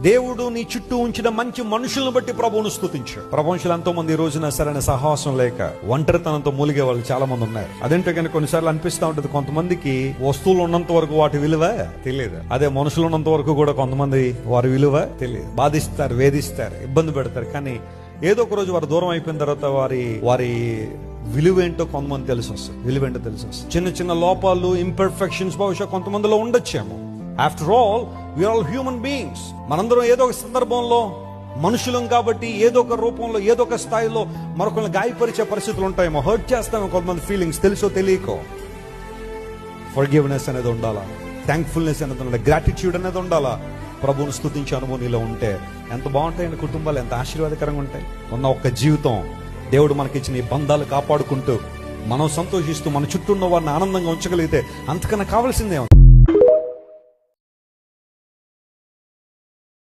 దేవుడు నీ చుట్టూ ఉంచిన మంచి మనుషులను బట్టి ప్రభువును స్తుతించు ప్రపంచంలో ఎంతో మంది ఈ రోజున సరైన సాహసం లేక ఒంటరితనంతో మూలిగే వాళ్ళు చాలా మంది ఉన్నారు. అదేంటో కానీ కొన్నిసార్లు అనిపిస్తా ఉంటది. కొంతమందికి వస్తువులు ఉన్నంత వరకు వాటి విలువ తెలియదు. అదే మనుషులు ఉన్నంత వరకు కూడా కొంతమంది వారి విలువ తెలియదు. బాధిస్తారు వేధిస్తారు ఇబ్బంది పెడతారు. కానీ ఏదో ఒక రోజు వారు దూరం అయిపోయిన తర్వాత వారి వారి విలువేంటో కొంతమంది తెలిసి వస్తుంది. విలువేంటో తెలిసి వస్తుంది. చిన్న చిన్న లోపాలు ఇంపర్ఫెక్షన్స్ బహుశా కొంతమందిలో ఉండొచ్చేమో. After all we are all human beings మనందరం ఏదో ఒక సందర్భంలో మనుషులం కాబట్టి ఏదో ఒక రూపంలో ఏదో ఒక స్థాయిలో మరొకరిని గాయపరిచే పరిస్థితులు ఉంటాయేమో. హర్ట్ చేస్తామో కొంతమంది ఫీలింగ్స్ తెలుసో తెలియకో. ఫర్గివ్నెస్ అనేది ఉండాలా? థ్యాంక్ఫుల్నెస్ అనేది ఉండాలి? గ్రాటిట్యూడ్ అనేది ఉండాలా? ప్రభువును స్థుతించే అనుభవం నీలో ఉంటే ఎంత బాగుంటాయండి కుటుంబాలు ఎంత ఆశీర్వాదకరంగా ఉంటాయి. ఉన్న ఒక్క జీవితం దేవుడు మనకిచ్చిన ఈ బంధాలు కాపాడుకుంటూ మనం సంతోషిస్తూ మన చుట్టూ ఉన్న వారిని ఆనందంగా ఉంచగలిగితే అంతకన్నా కావాల్సిందే